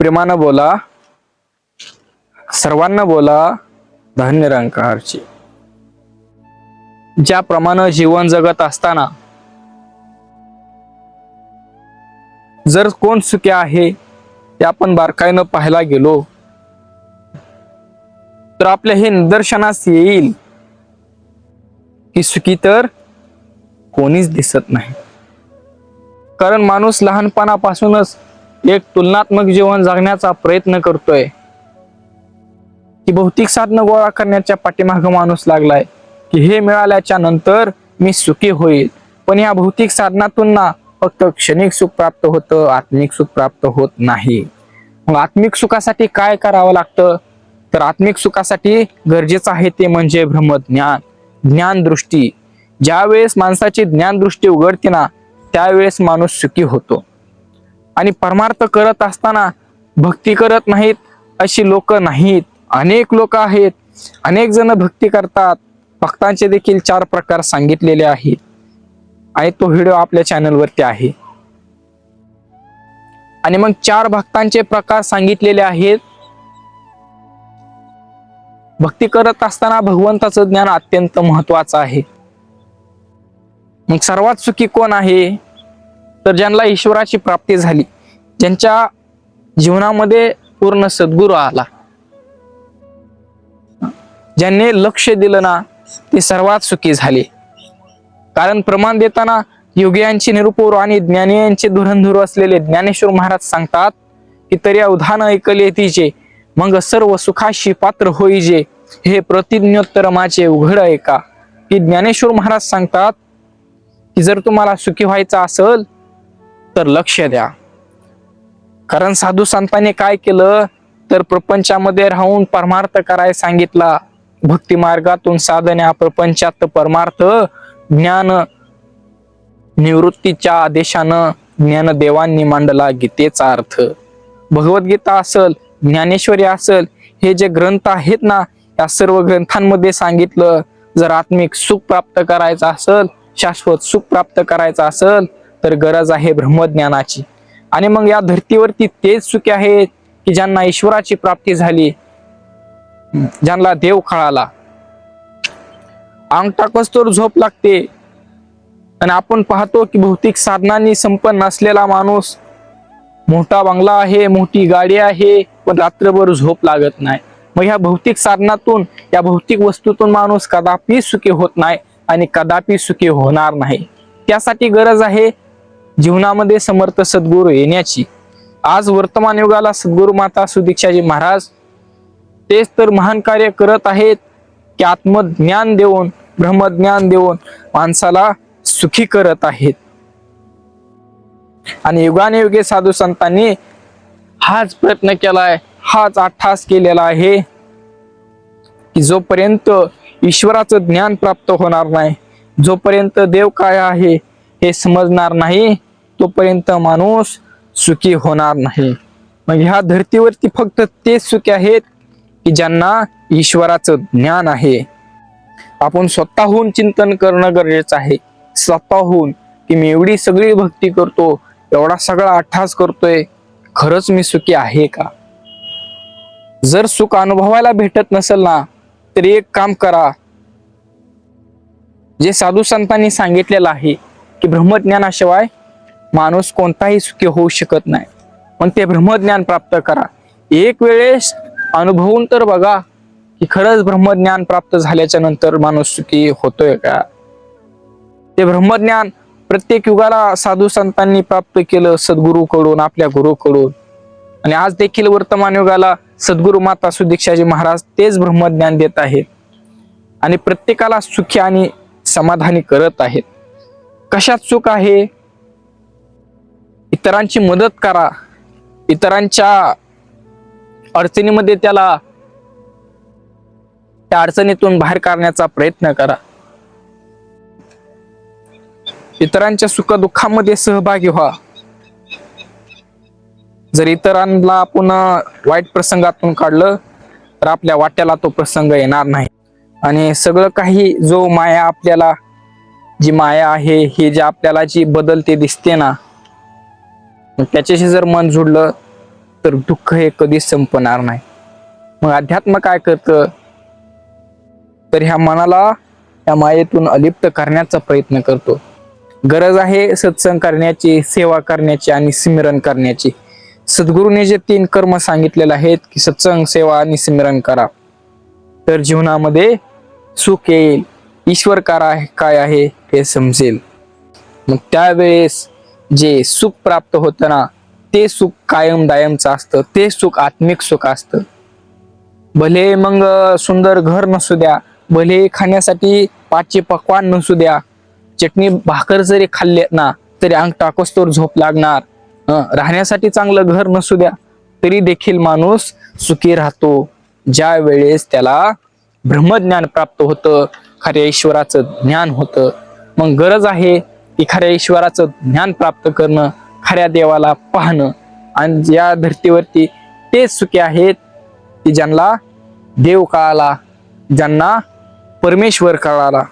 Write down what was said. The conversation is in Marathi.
प्रेमानं बोला सर्वांना बोला धन्य रंकारची ज्याप्रमाणे जीवन जगत असताना जर कोण सुखी आहे ते आपण बारकाईनं पाहायला गेलो तर आपल्या हे निदर्शनास येईल की सुखी तर कोणीच दिसत नाही. कारण माणूस लहानपणापासूनच एक तुलनात्मक जीवन जगण्याचा प्रयत्न करतोय. की भौतिक साधनं गोळा करण्याच्या पाठीमाग माणूस लागलाय. की हे मिळाल्याच्या नंतर मी सुखी होईल. पण या भौतिक साधनातून ना फक्त क्षणिक सुख प्राप्त होतं आत्मिक सुख प्राप्त होत नाही. मग आत्मिक सुखासाठी काय करावं लागतं? तर आत्मिक सुखासाठी गरजेचं आहे ते म्हणजे ब्रह्मज्ञान ज्ञान दृष्टी ज्यावेळेस माणसाची ज्ञान दृष्टी उघडते ना त्यावेळेस माणूस सुखी होतो. आणि परमार्थ करत असताना भक्ती करत नाहीत अशी लोक नाहीत. अनेक लोक आहेत. अनेक जण भक्ती करतात. भक्तांचे देखील चार प्रकार सांगितलेले आहेत. आणि तो व्हिडिओ आपल्या चॅनलवरती आहे. आणि मग चार भक्तांचे प्रकार सांगितलेले आहेत. भक्ती करत असताना भगवंताचं ज्ञान अत्यंत महत्वाचं आहे. मग सर्वात सुखी कोण आहे? तर ज्यांना ईश्वराची प्राप्ती झाली ज्यांच्या जीवनामध्ये पूर्ण सद्गुरू आला ज्यांनी लक्ष दिलं ना ते सर्वात सुखी झाले. कारण प्रमाण देताना योगियांचे निरुपूर आणि ज्ञानियांचे धुरंधुर असलेले ज्ञानेश्वर महाराज सांगतात की तरी उधान ऐकले तिचे मग सर्व सुखाशी पात्र होईजे. हे प्रतिज्ञोत्तर माझे उघड ऐका की ज्ञानेश्वर महाराज सांगतात की जर तुम्हाला सुखी व्हायचं असेल तर लक्ष द्या. कारण साधू संतांनी काय केलं? तर प्रपंचामध्ये राहून परमार्थ करायला सांगितला. भक्ती मार्गातून साधण्या प्रपंचात परमार्थ ज्ञान निवृत्तीच्या आदेशानं ज्ञानदेवांनी मांडला. गीतेचा अर्थ. भगवद्गीता असल ज्ञानेश्वरी असल हे जे ग्रंथ आहेत ना या सर्व ग्रंथांमध्ये सांगितलं जर आत्मिक सुख प्राप्त करायचं असल शाश्वत सुख प्राप्त करायचं असल तर गरज आहे ब्रह्मज्ञानाची. आणि मग या धर्तीवरती तेच सुखे आहेत की ज्यांना ईश्वराची प्राप्ती झाली ज्यांना देव कळाला अंग टाकस्तोर झोप लागते. आणि आपण पाहतो की भौतिक साधनांनी संपन्न असलेला माणूस मोठा बंगला आहे मोठी गाडी आहे पण रात्रभर झोप लागत नाही. मग ह्या भौतिक साधनातून या भौतिक वस्तूतून माणूस कदापि सुखी होत नाही आणि कदापि सुखी होणार नाही. त्यासाठी गरज आहे जीवनामध्ये समर्थ सद्गुरू येण्याची. आज वर्तमान युगाला सद्गुरू माता सुदीक्षाजी महाराज तेच तर महान कार्य करत आहेत की आत्मज्ञान देऊन ब्रह्मज्ञान देऊन माणसाला सुखी करत आहेत. आणि युगाने युगे साधू संतांनी हाच प्रयत्न केलाय हाच आठास केलेला आहे की जोपर्यंत ईश्वराचं ज्ञान प्राप्त होणार नाही जोपर्यंत देव काय आहे हे समजणार नाही तोपर्यंत माणूस सुखी होणार नाही. मग ह्या धर्तीवरती फक्त तेच सुखी आहेत की ज्यांना ईश्वराचं ज्ञान आहे. आपण स्वतःहून चिंतन करणं गरजेचं आहे. स्वतःहून की मी एवढी सगळी भक्ती करतो एवढा सगळा अठ्ठास करतोय खरंच मी सुखी आहे का? जर सुख अनुभवायला भेटत नसेल ना तर एक काम करा. जे साधू संतांनी सांगितलेलं आहे की ब्रह्मज्ञानाशिवाय माणूस कोणताही सुखी होऊ शकत नाही. पण ते ब्रह्मज्ञान प्राप्त करा. एक वेळेस अनुभवून तर बघा की खरंच ब्रह्मज्ञान प्राप्त झाल्याच्यानंतर माणूस सुखी होतोय का? ते ब्रह्मज्ञान प्रत्येक युगाला साधू संतांनी प्राप्त केलं सद्गुरूकडून आपल्या गुरुकडून. आणि आज देखील वर्तमान युगाला सद्गुरू माता सुदीक्षाजी महाराज तेच ब्रह्मज्ञान देत आहेत. आणि प्रत्येकाला सुखी आणि समाधानी करत आहेत. कशात सुख आहे? इतरांची मदत करा. इतरांच्या अडचणीमध्ये त्याला त्या अडचणीतून बाहेर काढण्याचा प्रयत्न करा. इतरांच्या सुखदुःखामध्ये सहभागी व्हा. जर इतरांना आपण वाईट प्रसंगातून काढलं तर आपल्या वाट्याला तो प्रसंग येणार नाही. आणि सगळं काही जो माया आपल्याला जी माया आहे ही जी आपल्याला जी बदलते दिसते ना त्याच्याशी जर मन जुडलं तर दुःख हे कधीच संपणार नाही. मग अध्यात्म काय करतं? तर ह्या मनाला या मायेतून अलिप्त करण्याचा प्रयत्न करतो. गरज आहे सत्संग करण्याची सेवा करण्याची आणि स्मरण करण्याची. सद्गुरूने जे तीन कर्म सांगितलेले आहेत की सत्संग सेवा आणि स्मरण करा. तर जीवनामध्ये सुख येईल ईश्वर कार काय आहे हे समजेल. मग त्यावेळेस जे सुख प्राप्त होतं ना ते सुख कायम दायमचं असतं ते सुख आत्मिक सुख असतं. भले मग सुंदर घर नसू द्या भले खाण्यासाठी पाचशे पकवान नसू द्या चटणी भाकर जरी खाल्ले ना तरी अंग टाकोस्तोर झोप लागणार. राहण्यासाठी चांगलं घर नसू द्या तरी देखील माणूस सुखी राहतो. ज्या वेळेस त्याला ब्रह्मज्ञान प्राप्त होतं खऱ्या ईश्वराचं ज्ञान होतं मग गरज आहे की खऱ्या ईश्वराचं ज्ञान प्राप्त करणं खऱ्या देवाला पाहणं आणि या धर्तीवरती तेच सुखी आहेत की ज्यांना देव कळाला ज्यांना परमेश्वर कळाला.